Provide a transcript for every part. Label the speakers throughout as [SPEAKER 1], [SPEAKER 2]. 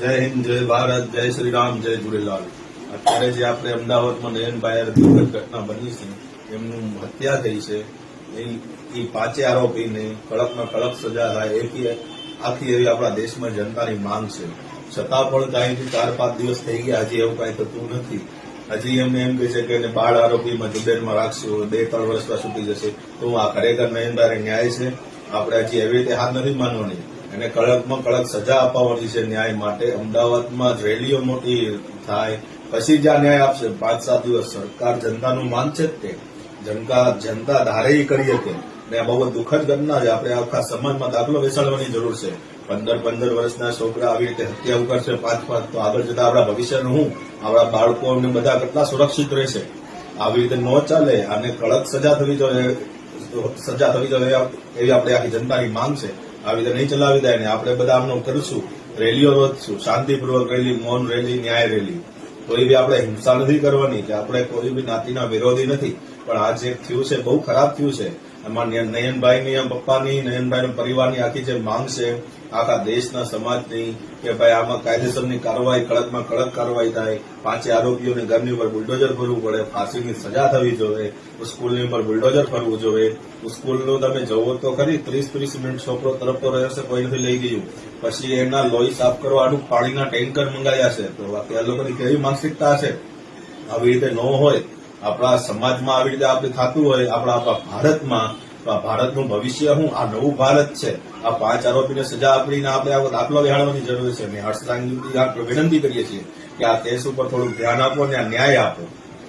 [SPEAKER 1] જય હિન્દ, જય ભારત, જય શ્રી રામ, જય ઝૂલેલાલ અત્યારે જે આપણે અમદાવાદમાં નયનભાઈ ઘટના બની છે, એમનું હત્યા થઈ છે. એ પાંચે આરોપીને કડકમાં કડક સજા થાય એથી આખી એવી આપણા દેશમાં જનતાની માંગ છે. છતાં પણ કાંઈથી ચાર, પાંચ દિવસ થઈ ગયા, હજી એવું કાંઈ થતું નથી. હજી એમને એમ કહે છે કે એને બાળ આરોપીમાં જુબેરમાં રાખશું, બે, ત્રણ વર્ષમાં છૂટી જશે. તો આ ખરેખર નયનભાઈ ન્યાય છે. આપણે હજી એવી રીતે હાથ નથી માનવાની. એને કડકમાં કડક સજા અપાવવાની છે ન્યાય માટે. અમદાવાદમાં જ રેલીઓ મોટી થાય. પછી જ્યાં ન્યાય આપશે, પાંચ સાત દિવસ સરકાર જનતાનું માન છે જ તે. જનતા જનતા ધારે કરીએ કરી શકે. ને બહુ દુઃખદ ઘટના છે. આપણે આખા સમાજમાં દાખલો બેસાડવાની જરૂર છે. પંદર પંદર વર્ષના છોકરા આવી રીતે હત્યા કરશે પાંચ પાંચ તો આગળ જતા આપણા ભવિષ્યનું હું, આપણા બાળકો ને બધા કેટલા સુરક્ષિત રહેશે. આવી રીતે ન ચાલે. અને કડક સજા થવી જોઈએ, સજા થવી જોઈએ એવી આપણે આખી જનતાની માંગ છે. આવી રીતે નહીં ચલાવી દે ને આપણે બધા આમનું કરીશું. રેલીઓ વધશું. શાંતિપૂર્વક રેલી, મૌન રેલી, ન્યાય રેલી. કોઈ બી આપણે હિંસા નથી કરવાની કે આપણે કોઈ બી નાતીના વિરોધી નથી. પણ આ જે થયું છે, બહુ ખરાબ થયું છે. એમાં નયનભાઈની એમ પપ્પાની નયનભાઈના પરિવારની આખી જે માંગ છે, આખા દેશના સમાજની, કે ભાઈ આમાં કાયદેસરની કાર્યવાહી, કડકમાં કડક કાર્યવાહી થાય, પાંચે આરોપીઓને ઘરની ઉપર બુલડોઝર ફરવું પડે, ફાંસીની સજા થવી જોઈએ સ્કૂલની ઉપર બુલડોઝર ફરવું જોઈએ. સ્કૂલનું તમે જવો તો ખરી, ત્રીસ ત્રીસ મિનિટ છોકરો તરફ તો રહેશે કોઈ નથી લઈ ગયું. પછી એના લોહી સાફ કરવાનું પાણીના ટેન્કર મંગાવ્યા છે. તો આ લોકોની કેવી માનસિકતા છે આવી રીતે ન હોય. આપણા સમાજમાં આવી રીતે આપણે થતું હોય, આપણા આપણા ભારતમાં ભારતનું ભવિષ્ય શું? આ નવું ભારત છે. આ પાંચ આરોપીને સજા આપીને આપણે આ દાખલો બેહાડવાની જરૂર છે. મેં આપણે વિનંતી કરીએ છીએ કે આ કેસ ઉપર થોડું ધ્યાન આપો અને આ ન્યાય આપો.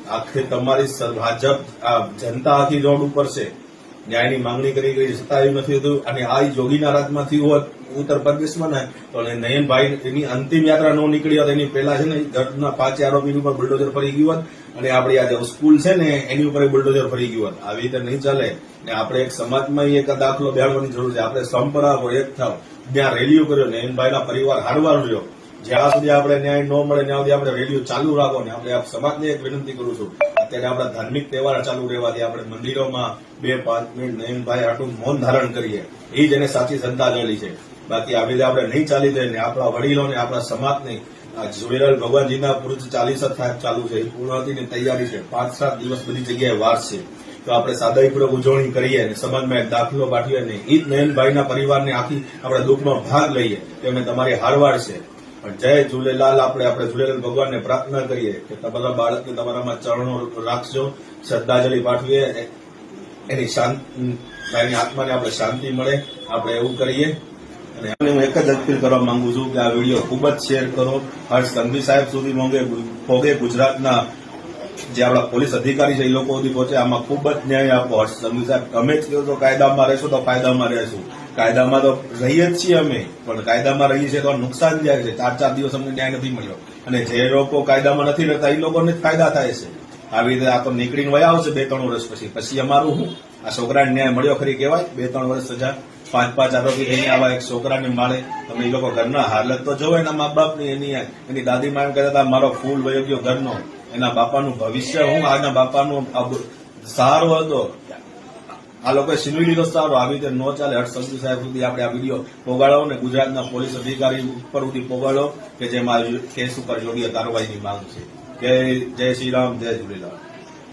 [SPEAKER 1] આખરે તમારી ભાજપ, આ જનતા આખી રોડ ઉપર છે. ન્યાયની માંગણી કરી ગઈ છતાં એવું નથી હતું અને આ જોગીના રાજમાંથી હોત ઉત્તર પ્રદેશમાં ને, તો નયનભાઈ એની અંતિમ યાત્રા ન નીકળી હોત, એની પહેલા છે ને, ઘરના પાંચે આરોપીની ઉપર બુલડોઝર ફરી ગયું હોત. અને આપણી આ જે સ્કૂલ છે ને, એની ઉપર બુલડોઝર ફરી ગયું હોત. આવી રીતે નહીં ચાલે. ને આપણે એક સમાજમાં એક દાખલો બેહાડવાની જરૂર છે. આપણે સંપરાવો એક થાવ. ત્યાં રેલીઓ કર્યો. નયનભાઈના પરિવાર હારવાર રહ્યો. જ્યાં સુધી આપણે ન્યાય ન મળે, ત્યાં સુધી આપણે રેડિયો ચાલુ રાખો ને, આપણે સમાજને એક વિનંતી કરું છું. અત્યારે આપણા ધાર્મિક તહેવાર ચાલુ રહેવાથી આપણે મંદિરોમાં બે પાંચ મિનિટ નયનભાઈ આટલું મૌન ધારણ કરીએ. એ જ એને સાચી શ્રદ્ધાંજલિ છે. બાકી આવી રીતે આપણે નહીં ચાલી જાય ને આપણા વડીલોને, આપણા સમાજને, આ ઝવેરલાલ ભગવાનજીના પુરુષ ચાલીસ થાય ચાલુ છે. એ પૂર્ણાવતીની તૈયારી છે. પાંચ સાત દિવસ બધી જગ્યાએ વાર છે. તો આપણે સાદાઈપૂર્વક ઉજવણી કરીએ અને સમાજમાં એક દાખલો પાઠવીએ અને જ નયનભાઈના પરિવારને આખી આપણે દુઃખમાં ભાગ લઈએ. એમને તમારી હારવાર છે. પણ જય ઝૂલેલાલ, આપણે આપણે ઝૂલેલાલ ભગવાનને પ્રાર્થના કરીએ કે તમારા બાળકને તમારામાં ચરણો રાખજો, શ્રદ્ધાંજલિ પાઠવીએ એની શાંત આત્માને આપણે શાંતિ મળે. આપણે એવું કરીએ અને હું એક જ અપીલ કરવા માંગુ છું કે આ વીડિયો ખૂબ જ શેર કરો. હર્ષ સંઘવી સાહેબ સુધી મોંઘે પોગે ગુજરાતના જે આપણા પોલીસ અધિકારી છે એ લોકો સુધી પહોંચે. આમાં ખૂબ જ ન્યાય આપો. હર્ષ સંઘવી સાહેબ, તમે જ કહો તો કાયદામાં રહેશો તો ફાયદામાં રહેશું. કાયદામાં તો રહીએ જ છીએ અમે, પણ કાયદામાં રહીએ છીએ તો નુકસાન જાય છે. ચાર ચાર દિવસ અમને ન્યાય નથી મળ્યો. અને જે લોકો કાયદામાં નથી રહેતા, એ લોકોને જ ફાયદા થાય છે. આવી રીતે આ તો નીકળીને વયા આવશે બે ત્રણ વર્ષ પછી. પછી અમારું હું આ છોકરાને ન્યાય મળ્યો ખરી કહેવાય? બે ત્રણ વર્ષ સજા. પાંચ પાંચ આરોપી થઈને આવા એક છોકરાને મારે. તમે એ લોકો ઘરના હાલત તો જોવે એના મા બાપની એની એની દાદીમાં એમ કહેતા હતા મારો ફૂલ વયો ગયો ઘરનો. એના બાપાનું ભવિષ્ય હું આના બાપાનું સહારો હતો. આ લોકોએ છીનવી લીધો સારો. આવી રીતે ન ચાલે. હર્ષ સાહેબ સુધી આપણે આ વીડિયો પોગાડો ને ગુજરાતના પોલીસ અધિકારી ઉપર સુધી પોગાડો કે જેમાં કેસ ઉપર યોગ્ય કાર્યવાહીની માંગ છે. જય જય શ્રી રામ જય ઝૂલેલાલ